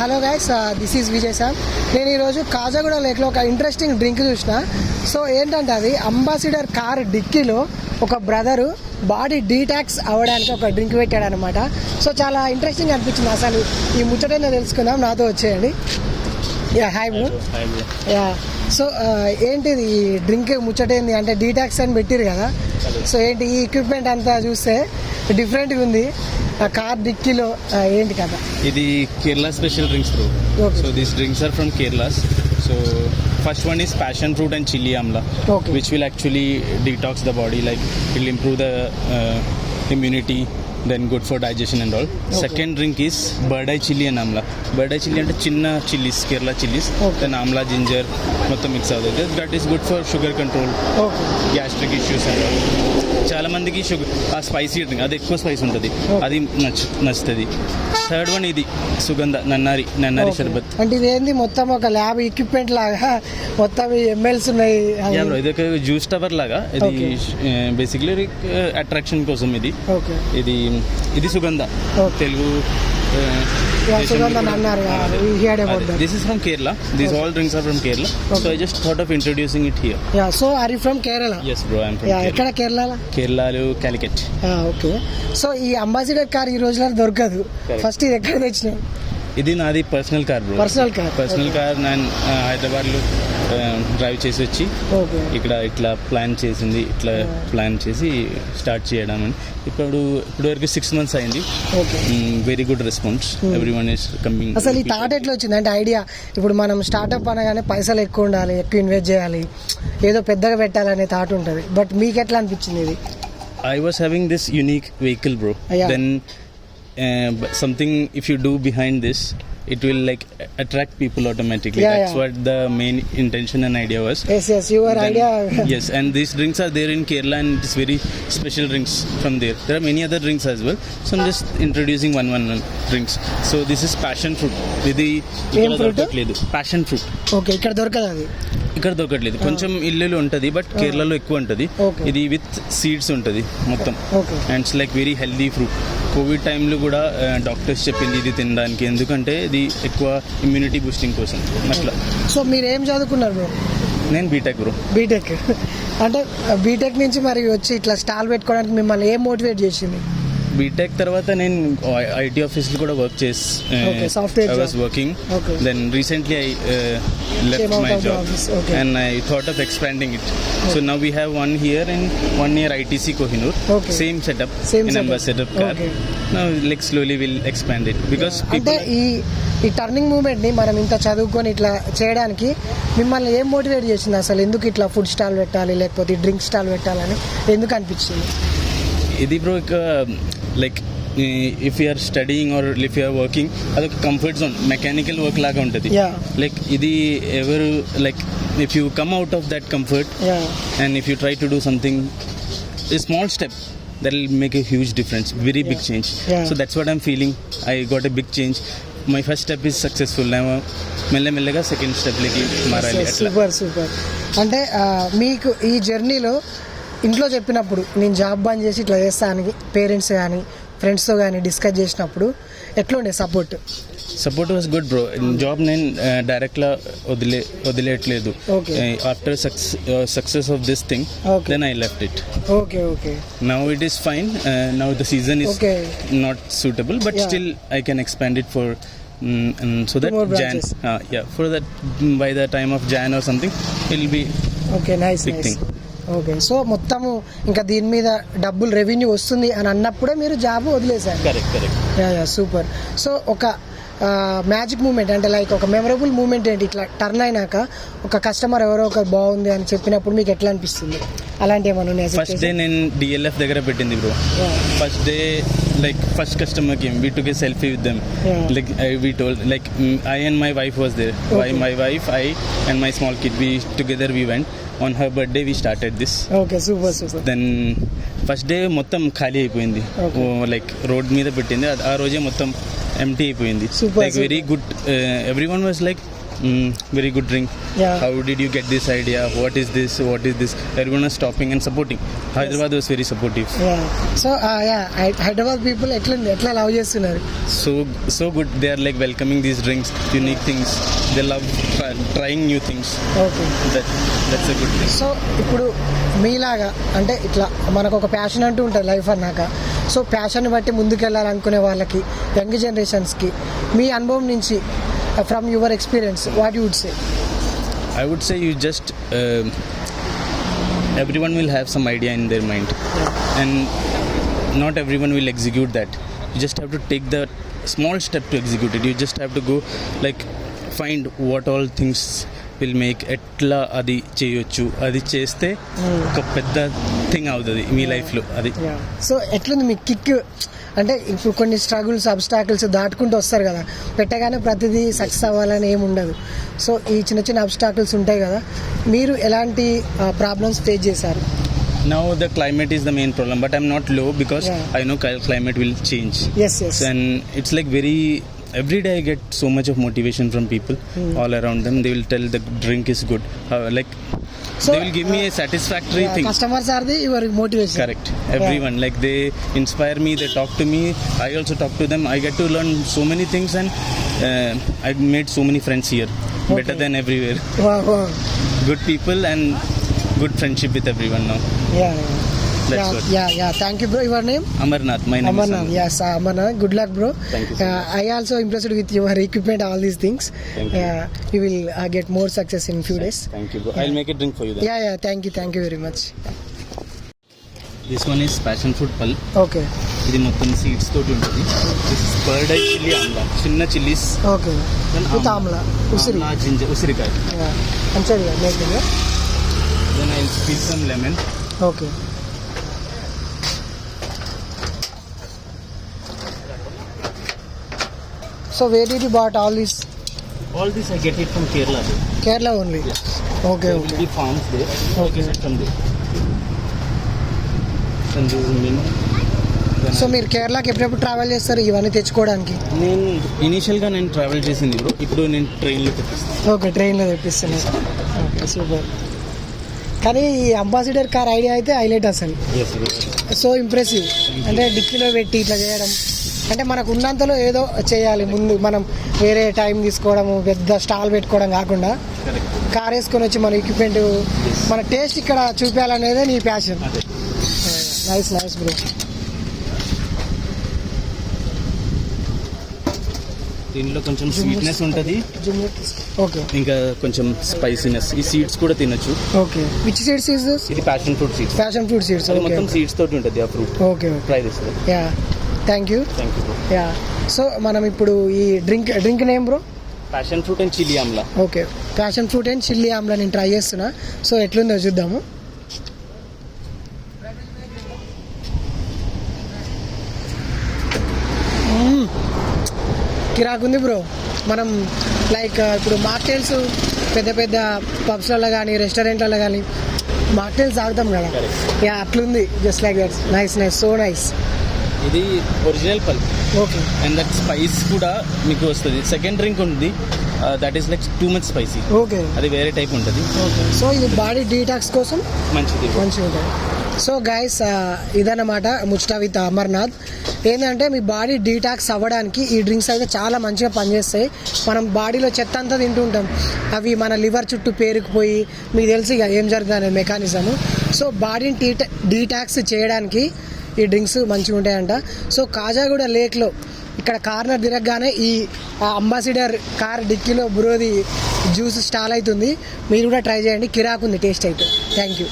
Hello guys this is Vijay sir నేను ఈరోజు కాజాగూడ లేక్లో ఒక ఇంట్రెస్టింగ్ డ్రింక్ చూసిన. సో ఏంటంటే అది అంబాసిడర్ కార్ డిక్కీలో ఒక బ్రదరు బాడీ డీటాక్స్ అవ్వడానికి ఒక డ్రింక్ పెట్టాడు అనమాట సో చాలా ఇంట్రెస్టింగ్ అనిపించింది. అసలు ఈ ముచ్చటైనా తెలుసుకుందాం. నాతో వచ్చేయండి. Yeah hi bro yeah so ఏంటిది ఈ డ్రింక్ ముచ్చటేంది అంటే డీటాక్స్ అని పెట్టిరు కదా. సో ఏంటి ఈ ఎక్విప్మెంట్ అంతా చూస్తే డిఫరెంట్గా ఉంది. ఆ కార్ డిక్కీలో ఏంటి కదా ఇది Kerala special drinks bro. So these drinks are from Kerala so first one is passion fruit and chili amla Okay. which will actually detox the body like it will improve for digestion and all. Second drink is bird eye chili and amla. Bird eye chili అంటే చిన్న chillies Kerala chillies. Then amla ginger మొత్తం mix అవుతుంది. That is good for sugar control gastric issues and చాలా మందికి sugar ఆ spicy drink అది ఎక్కువ spice ఉంటుంది. అది నచ్చు నచ్చుతుంది. థర్డ్ వన్ ఇది సుగంధ నన్నారి నన్నారి షర్బత్. అంటే ఇది ఏంది? మొత్తం ఒక ల్యాబ్ ఎక్విప్మెంట్ లాగా మొత్తం ఎంఎల్స్ ఉన్నాయి. ఇది ఒక జ్యూస్ టవర్ లాగా. ఇది బేసిక్లీ అట్రాక్షన్ కోసం ఇది. ఓకే ఇది ఇది సుగంధ. Telugu. This is from Kerala these all drinks are from Kerala so I just thought of introducing it here yeah so are you from Kerala bro yeah ఎక్కడ కేరళలో Calicut okay so ఈ ambassador car ఈ రోజుల్లో దొరకదు. First ఇది ఎక్కడ తెచ్చినావు? ఇది నాది personal car bro. Personal car personal car నేను హైదరాబాద్లో డ్రైవ్ చేసి వచ్చి ఇక్కడ ఇట్లా ప్లాన్ చేసింది ఇట్లా ప్లాన్ చేసి స్టార్ట్ చేయడం అని ఇప్పుడు ఇప్పుడు వరకు సిక్స్ మంత్స్ అయింది. Okay. Very good response every one is coming అసలు ఈ థాట్ ఎట్లా వచ్చింది అంటే ఐడియా ఇప్పుడు మనం స్టార్ట్అప్ అనగానే పైసలు ఎక్కువ ఉండాలి ఎక్కువ ఇన్వెస్ట్ చేయాలి ఏదో పెద్దగా పెట్టాలనే థాట్ ఉంటుంది. బట్ మీకు ఎట్లా అనిపించింది ఇది? I was having this unique vehicle, bro. Yeah. Uh, but something if you do behind this, it will like attract people automatically. Yeah, That's yeah. what the main intention and idea was. Yes yes your Then- idea yes, and these drinks are there in Kerala, and it's very special drinks from there. There are many other drinks as well, so I'm just introducing one one one drinks. So this is passion fruit. ఇది ఇక్కడ fruit? దొరకట్లేదు passion fruit okay ఇక్కడ దొరకదు అది ఇక్కడ దొరకట్లేదు కొంచెం ఇల్లులు ఉంటది బట్ కేరళలో ఎక్కువ ఉంటది Okay. ఇది విత్ సీడ్స్ ఉంటది మొత్తం and it's like very healthy fruit covid టైంలో కూడా డాక్టర్స్ చెప్పింది ఇది తినడానికి. ఎందుకంటే ఇది ఎక్కువ ఇమ్యూనిటీ బూస్టింగ్ కోసం. అట్లా. సో మీరు ఏం చదువుకున్నారు బ్రో? నేను బీటెక్ బ్రో బీటెక్ అంటే బీటెక్ నుంచి మరి వచ్చి ఇట్లా స్టాల్ పెట్టుకోవడానికి మిమ్మల్ని ఏం మోటివేట్ చేసింది? బీటెక్ తర్వాత నేను ఐటీ ఆఫీస్లో కూడా వర్క్ చేసి I. Was working. Then recently I left my job. And I thought of expanding it so now we have one here and one near ITC Kohinoor. Same setup in. Ambassador car like slowly will expand it because అంటే ఈ ఈ turning మూమెంట్ని మనం ఇంత చదువుకొని ఇట్లా చేయడానికి మిమ్మల్ని ఏం మోటివేట్ చేసింది అసలు? ఎందుకు ఇట్లా ఫుడ్ స్టాల్ పెట్టాలి లేకపోతే డ్రింక్ స్టాల్ పెట్టాలని ఎందుకు అనిపించింది? ఇది బ్రో ఇక like if you're studying or if you're working అదొక కంఫర్ట్ జోన్ మెకానికల్ వర్క్ లాగా ఉంటుంది. లైక్ ఇది ఎవరు like if you come out of that comfort and if you try to do something a small step that will make a huge difference very big. Change. So that's what I'm feeling I got a big change my first step is successful మెల్లమెల్లగా second స్టెప్లోకి మారాలి super super అంటే మీకు ఈ జర్నీలో ఇంట్లో చెప్పినప్పుడు నేను జాబ్ బంద్ చేసి ఇట్లా చేస్తాను పేరెంట్స్ కానీ ఫ్రెండ్స్తో కానీ డిస్కస్ చేసినప్పుడు ఎట్లుండే support support was good bro job నేను డైరెక్ట్లా వదిలే వదిలేయట్లేదు. After success of this thing. Then I left it okay okay now it is fine now the season is. Not suitable but. Still I can expand it for so that June for that by the time of June or something will be okay nice thing. Okay. So మొత్తము ఇంకా దీని మీద డబ్బులు revenue వస్తుంది అని అన్నప్పుడే మీరు job వదిలేశారు. Correct correct yeah yeah super so ఒక మ్యాజిక్ మూమెంట్ అంటే లైక్ ఒక మెమరబుల్ మూమెంట్ ఏంటి? ఇట్లా టర్న్ అయినాక ఒక కస్టమర్ ఎవరో ఒకరు బాగుంది అని చెప్పినప్పుడు మీకు ఎట్లా అనిపిస్తుంది? అలాంటి ఏమైనా ఉన్నాయా ఫస్ట్ డే నేను డిఎల్ఎఫ్ దగ్గర పెట్టింది bro. First day like first customer came we took a selfie with them. Like we told like I and my wife was there Okay. My wife I and my small kid we together we went on her birthday we started this okay super super then first day మొత్తం ఖాళీ అయిపోయింది. Like road మీద పెట్టింది. ఆ రోజే మొత్తం empty అయిపోయింది. Like very good every one was like very good drink how did you get this idea what is this what is this every stopping and supporting Hyderabad was very supportive so Hyderabad people ఎట్లా ఎట్లా love చేస్తున్నారు? So so good they are like welcoming these drinks unique things they love trying new things okay good so ఇప్పుడు మీలాగా అంటే ఇట్లా మనకు ఒక passion అంటూ ఉంటుంది లైఫ్ అన్నాక. సో ప్యాషన్ బట్టి ముందుకెళ్ళాలనుకునే వాళ్ళకి యంగ్ జనరేషన్స్కి మీ అనుభవం నుంచి from your experience what would say I would say you just everyone will have some idea in their mind and not everyone will execute that you just have to take the small step to execute it you just have to go like find what all things will make ఎట్లా అది చేయొచ్చు? అది చేస్తే ఒక పెద్ద thing అవుతుంది మీ లైఫ్లో అది. సో ఎట్లుంది మీ కిక్ అంటే ఇప్పుడు కొన్ని స్ట్రగుల్స్ అబ్స్టాకిల్స్ దాటుకుంటూ వస్తారు కదా. పెట్టగానే ప్రతిదీ సక్సెస్ అవ్వాలని ఏమి ఉండదు. సో ఈ చిన్న చిన్న అబ్స్టాకిల్స్ ఉంటాయి కదా. మీరు ఎలాంటి ప్రాబ్లమ్స్ ఫేస్ చేశారు? Now the climate is the main problem, but I'm not low because Yeah. I know cli- climate will change. Yes yes and it's like very every day i get so much of motivation from people mm. all around them they will tell the drink is good uh, like so, they will give me a uh, satisfactory yeah, thing customers are the your motivation correct everyone yeah. like they inspire me they talk to me i also talk to them i get to learn so many things and uh, i've made so many friends here okay. better than everywhere wow, wow. good people and good friendship with everyone now yeah. yeah. That's what. Yeah yeah thank you bro your name amarnath my name Amarnath is yes Amarnath good luck bro Thank you so I also impressed with your equipment all these things Thank you. You will get more success in few days thank you bro. i'll make a drink for you then yeah yeah thank you thank you very much this one is passion fruit pulp okay ఇది మొత్తం seeds తోటి ఉంటుంది this is bird I chilli amla చిన్న chillies okay with Amla ఉసిరి ginger ఉసిరికాయ మంచిగా making then I speak some lemon okay So where you bought all this all this I get it from Kerala Kerala only okay there okay will be farms there. Okay. I get it from there. And this is mint. Then so మీరు కేరళకి ఎప్పుడెప్పుడు travel చేస్తారు ఇవన్నీ తెచ్చుకోవడానికి? నేను ఇనీషియల్గా నేను travel చేసింది బ్రో ఇప్పుడు నేను ట్రైన్లో తెప్పిస్తాను. ఓకే ట్రైన్లో తెప్పిస్తున్నాను ఓకే సూపర్ కానీ ఈ అంబాసిడర్ కార్ ఐడియా అయితే హైలైట్ అసలు. సో ఇంప్రెసివ్ అంటే డిక్కీలో పెట్టి ఇట్లా చేయడం. అంటే మనకు ఉన్నంతలో ఏదో చేయాలి. ముందు మనం వేరే టైం తీసుకోవడము పెద్ద స్టాల్ పెట్టుకోవడం కాకుండా కార్ వేసుకొని వచ్చి మన ఎక్విప్మెంట్ మన టేస్ట్ ఇక్కడ చూపించాలనేదే నీ ప్యాషన్ నైస్ నైస్ బ్రో దీనిలో కొంచెం స్వీట్నెస్ ఉంటుంది. ఓకే ఇంకా కొంచెం స్పైసీనెస్ ఈ సీడ్స్ కూడా తినొచ్చు. ఓకే విచ్ సీడ్స్ ఇది passion fruit seeds fashion food seeds మొత్తం సీడ్స్ తోటి ఉంటుంది ఆ fruit okay try ya thank you you so మనం ఇప్పుడు ఈ drink drink name bro passion fruit and chilli amla okay passion fruit and chilli amla నేను try చేస్తున్నా. So ఎట్లుందో చూద్దాము. కిరాకుంది బ్రో మనం లైక్ ఇప్పుడు మాక్టైల్స్ పెద్ద పెద్ద పబ్స్లలో కానీ రెస్టారెంట్లలో కానీ మాక్టైల్స్ తాగుతాం కదా. యా అట్లుంది. Just like that nice nice so nice ఇది original pulp. Okay. And that spice కూడా మీకు వస్తుంది. సెకండ్ డ్రింక్ ఉంది. That is like too much spicy okay. అది వేరే టైప్ ఉంటుంది. ఓకే. సో ఇది బాడీ డీటాక్స్ కోసం? మంచిది. మంచిగా ఉంటుంది సో గైస్ ఇదన్నమాట ముచ్చట విత్ అమర్నాథ్. ఏంటంటే మీ బాడీ డీటాక్స్ అవ్వడానికి ఈ డ్రింక్స్ అయితే చాలా మంచిగా పనిచేస్తాయి. మనం బాడీలో చెత్త అంతా తింటుంటాం అవి మన లివర్ చుట్టూ పేరుకుపోయి మీకు తెలుసు ఇక ఏం జరుగుతుంది అనే మెకానిజము సో బాడీని డీటా డీటాక్స్ చేయడానికి ఈ డ్రింక్స్ మంచిగా ఉంటాయంట. సో కాజాగూడ లేక్లో ఇక్కడ కార్నర్ తిరగగానే ఈ అంబాసిడర్ కార్ డిక్కీలో బ్రోది జ్యూస్ స్టాల్ అవుతుంది మీరు కూడా ట్రై చేయండి. కిరాకుంది టేస్ట్ అయితే. Thank you.